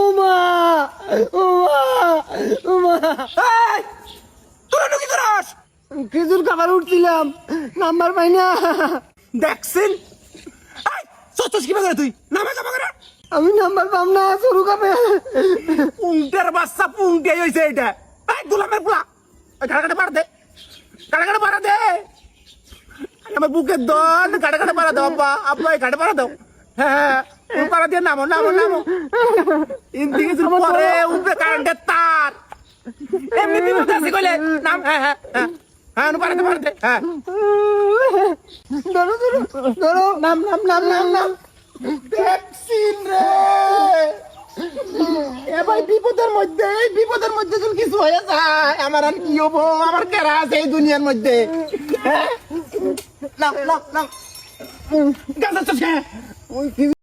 উমা উমা উমা। এই তুই কি করস খেজুর খাবার উঠছিলাম নাম্বার পাই না। দেখছিন? সত্যস কি বাজারে তুই? নামে যাবা করে আমি নাম্বার পাম না সরু খাবে পুংটের বাচ্চা পুংটে হইছে এটা এই দুলামের পোলা। ওই গাড়া গাড়া পাড়া দে। গাড়া গাড়া পাড়া দে। আমার বুকের দল গাড়া গাড়া পাড়া দাও আব্বা আব্বা গাড়া পাড়া দাও। হ্যাঁ তুমি পাড়া দিয়ে নামো নামো নামো। ইন্দি কিছু পরে উপরে কারেন্টের তার। এমনি বিপদ আছে কইলে নাম হ্যাঁ হ্যাঁ হ্যাঁ। হ্যাঁ নু পাড়া দে পাড়া দে হ্যাঁ। ধরো ধরো ধরো। নাম নাম নাম নাম নাম। ভ্যাকসিন রে। এ ভাই বিপদের মধ্যে এই বিপদের মধ্যে যদি কিছু হয়ে যায়। আমার আর কি হব? আমার কেরা আছে এই দুনিয়ার মধ্যে? হ্যাঁ? গাছ ওই